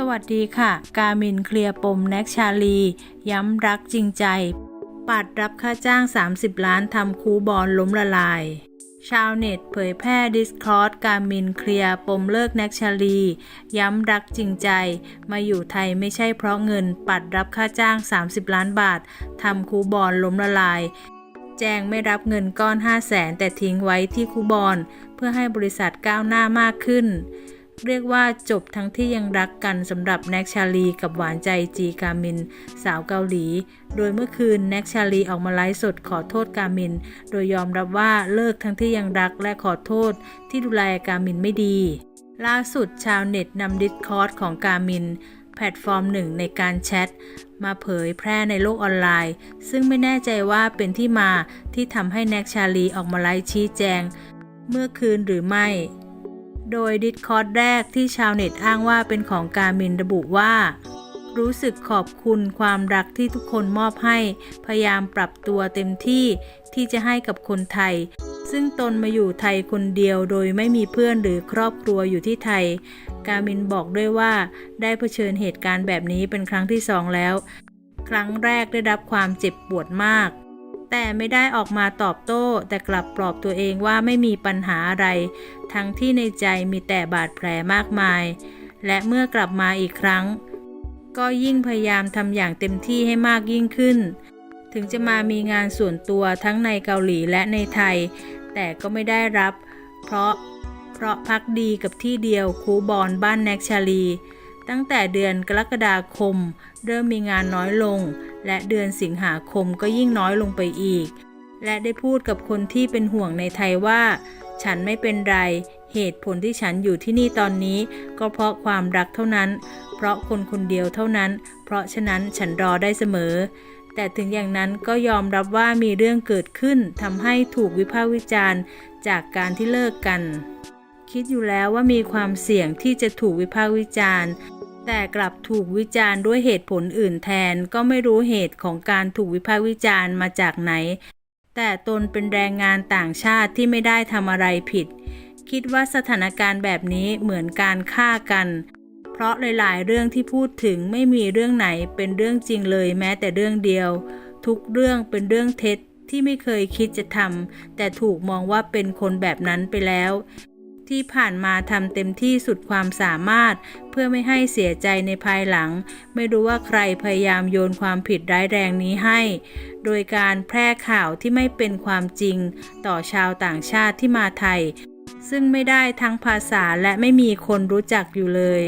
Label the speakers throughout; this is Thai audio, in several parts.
Speaker 1: สวัสดีค่ะ กามินเคลียร์ปมแน็กชาลี ย้ำรักจริงใจ ปัดรับค่าจ้าง 30 ล้านทำคูบอลล้มละลาย ชาวเน็ตเผยแพร่ดิสคอร์ดกามินเคลียร์ปมเลิกแน็กชาลี ย้ำรักจริงใจ มาอยู่ไทยไม่ใช่เพราะเงิน ปัดรับค่าจ้าง 30 ล้านบาททำคูบอลล้มละลายแจ้งไม่รับเงินก้อน 5 0 0แสนแต่ทิ้งไว้ที่คูบอลเพื่อให้บริษัทก้าวหน้ามากขึ้น เรียกว่าจบทั้งที่ยังรักกันสำหรับแน็กชาลีกับหวานใจจีกามิน สาวเกาหลี โดยเมื่อคืนแน็กชาลีออกมาไลฟ์สดขอโทษกามิน โดยยอมรับว่าเลิกทั้งที่ยังรักและขอโทษที่ดูแลกามินไม่ดี ล่าสุดชาวเน็ตนำดิสคอร์ดของกามินแพลตฟอร์มหนึ่งในการแชท มาเผยแพร่ในโลกออนไลน์ ซึ่งไม่แน่ใจว่าเป็นที่มาที่ทำให้แน็กชาลีออกมาไลฟ์ชี้แจง เมื่อคืนหรือไม่ โดยดิสคอร์ดแรกที่ชาวเน็ตอ้างว่าเป็นของการมินระบุว่า รู้สึกขอบคุณความรักที่ทุกคนมอบให้ พยายามปรับตัวเต็มที่ที่จะให้กับคนไทย ซึ่งตนมาอยู่ไทยคนเดียวโดยไม่มีเพื่อนหรือครอบครัวอยู่ที่ไทย กามินบอกด้วยว่าได้เผชิญเหตุการณ์แบบนี้เป็นครั้งที่สองแล้ว ครั้งแรกได้รับความเจ็บปวดมาก แต่ไม่ได้ออกมาตอบโต้ แต่กลับปลอบตัวเองว่าไม่มีปัญหาอะไร ทั้งที่ในใจมีแต่บาดแผลมากมาย และเมื่อกลับมาอีกครั้ง ก็ยิ่งพยายามทำอย่างเต็มที่ให้มากยิ่งขึ้น ถึงจะมามีงานส่วนตัวทั้งในเกาหลีและในไทย แต่ก็ไม่ได้รับ เพราะเพราะพักดีกับที่เดียวคูบอลบ้านแน็กชาลี ตั้งแต่เดือนกรกฎาคม เริ่มมีงานน้อยลง และเดือนสิงหาคมก็ยิ่งน้อยลงไปอีก และได้พูดกับคนที่เป็นห่วงในไทยว่า ฉันไม่เป็นไร เหตุผลที่ฉันอยู่ที่นี่ตอนนี้ ก็เพราะความรักเท่านั้น เพราะคนคนเดียวเท่านั้น เพราะฉะนั้นฉันรอได้เสมอ แต่ถึงอย่างนั้นก็ยอมรับว่ามีเรื่องเกิดขึ้นทำให้ถูกวิพากษ์วิจารณ์ จากการที่เลิกกัน คิดอยู่แล้วว่ามีความเสี่ยงที่จะถูกวิพากษ์วิจารณ์ แต่กลับถูกวิจารณ์ด้วยเหตุผลอื่นแทนก็ไม่รู้เหตุของการถูกวิพากษ์วิจารณ์มาจากไหน แต่ตนเป็นแรงงานต่างชาติที่ไม่ได้ทำอะไรผิด คิดว่าสถานการณ์แบบนี้เหมือนการฆ่ากัน เพราะหลาย ๆ เรื่องที่พูดถึงไม่มีเรื่องไหนเป็นเรื่องจริงเลยแม้แต่เรื่องเดียว ทุกเรื่องเป็นเรื่องเท็จที่ไม่เคยคิดจะทำแต่ถูกมองว่าเป็นคนแบบนั้นไปแล้ว ที่ผ่านมาทำเต็มที่สุดความสามารถ เพื่อไม่ให้เสียใจในภายหลัง ไม่รู้ว่าใครพยายามโยนความผิดร้ายแรงนี้ให้ โดยการแพร่ข่าวที่ไม่เป็นความจริง ต่อชาวต่างชาติที่มาไทย ซึ่งไม่ได้ทั้งภาษาและไม่มีคนรู้จักอยู่เลย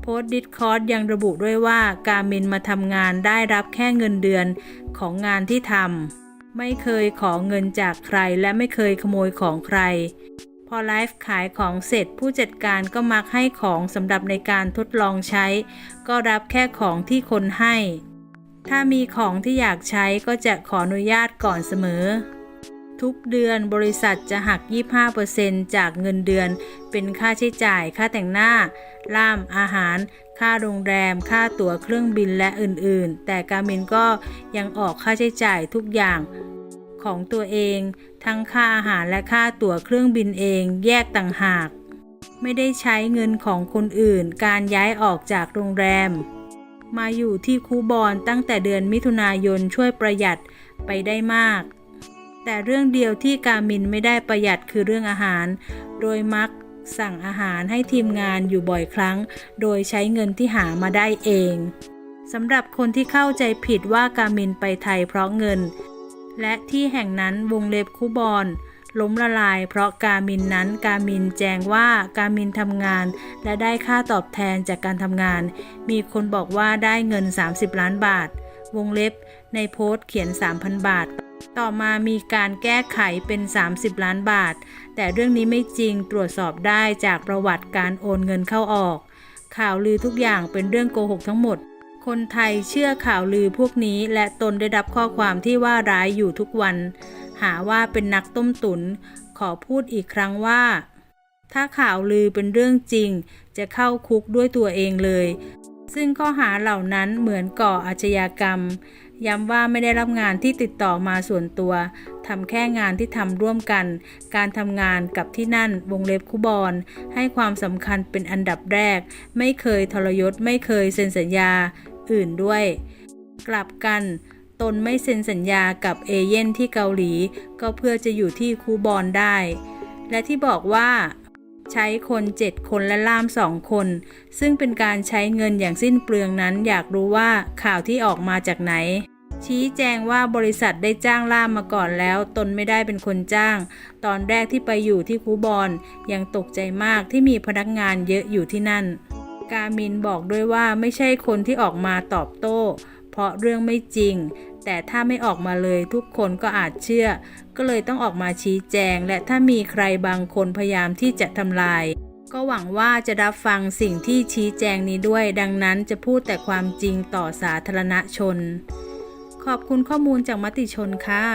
Speaker 1: โพสต์ดิสคอร์ดยังระบุด้วยว่าการมินมาทำงานได้รับแค่เงินเดือนของงานที่ทำไม่เคยขอเงินจากใครและไม่เคยขโมยของใคร พอไลฟ์ขายของเสร็จผู้จัดการก็มักให้ของสำหรับในการทดลองใช้ ก็รับแค่ของที่คนให้ ถ้ามีของที่อยากใช้ก็จะขออนุญาตก่อนเสมอ ทุกเดือนบริษัทจะหัก 25%จากเงินเดือน เป็นค่าใช้จ่าย ค่าแต่งหน้า ล่าม อาหาร ค่าโรงแรม ค่าตั๋วเครื่องบินและอื่นๆ แต่การมินก็ยังออกค่าใช้จ่ายทุกอย่าง ของตัวเอง ทั้งค่าอาหารและค่าตั๋วเครื่องบินเองแยกต่างหาก ไม่ได้ใช้เงินของคนอื่น การย้ายออกจากโรงแรม มาอยู่ที่คูบอนตั้งแต่เดือนมิถุนายนช่วยประหยัดไปได้มาก แต่เรื่องเดียวที่กามินไม่ได้ประหยัดคือเรื่องอาหาร โดยมักสั่งอาหารให้ทีมงานอยู่บ่อยครั้ง โดยใช้เงินที่หามาได้เองสำหรับคนที่เข้าใจผิดว่ากามินไปไทยเพราะเงิน และที่แห่งนั้นวงเล็บคูบอนล้มละลาย เพราะกามินนั้นกามินแจ้งว่ากามินทำงาน และได้ค่าตอบแทนจากการทำงาน มีคนบอกว่าได้เงิน 30 ล้านบาท วงเล็บในโพสต์เขียน 3,000 บาท ต่อมามีการแก้ไขเป็น 30 ล้านบาท แต่เรื่องนี้ไม่จริงตรวจสอบได้จากประวัติการโอนเงินเข้าออก ข่าวลือทุกอย่างเป็นเรื่องโกหกทั้งหมด คนไทยเชื่อข่าวลือพวกนี้และตนได้รับข้อความที่ว่าร้ายอยู่ทุกวัน หาว่าเป็นนักต้มตุน ขอพูดอีกครั้งว่า ถ้าข่าวลือเป็นเรื่องจริง จะเข้าคุกด้วยตัวเองเลย ซึ่งข้อหาเหล่านั้นเหมือนก่ออาชญากรรม ย้ำว่าไม่ได้รับงานที่ติดต่อมาส่วนตัวทำแค่งานที่ทำร่วมกัน การทำงานกับที่นั่นวงเล็บคุบอลให้ความสำคัญเป็นอันดับแรก ไม่เคยทรยศไม่เคยเซ็นสัญญา อื่นด้วย กลับกันตนไม่เซ็นสัญญากับเอเย่นที่เกาหลี ก็เพื่อจะอยู่ที่คูบอลได้ และที่บอกว่าใช้คน 7 คนและล่าม 2 คน ซึ่งเป็นการใช้เงินอย่างสิ้นเปลืองนั้น อยากรู้ว่าข่าวที่ออกมาจากไหน ชี้แจงว่าบริษัทได้จ้างล่ามมาก่อนแล้ว ตนไม่ได้เป็นคนจ้าง ตอนแรกที่ไปอยู่ที่คูบอลยังตกใจมากที่มีพนักงานเยอะอยู่ที่นั่น กามินบอกด้วยว่าไม่ใช่คนที่ออกมาตอบโต้ เพราะเรื่องไม่จริง แต่ถ้าไม่ออกมาเลยทุกคนก็อาจเชื่อ ก็เลยต้องออกมาชี้แจง และถ้ามีใครบางคนพยายามที่จะทำลายก็หวังว่าจะรับฟังสิ่งที่ชี้แจงนี้ด้วย ดังนั้นจะพูดแต่ความจริงต่อสาธารณชน ขอบคุณข้อมูลจากมติชนค่ะ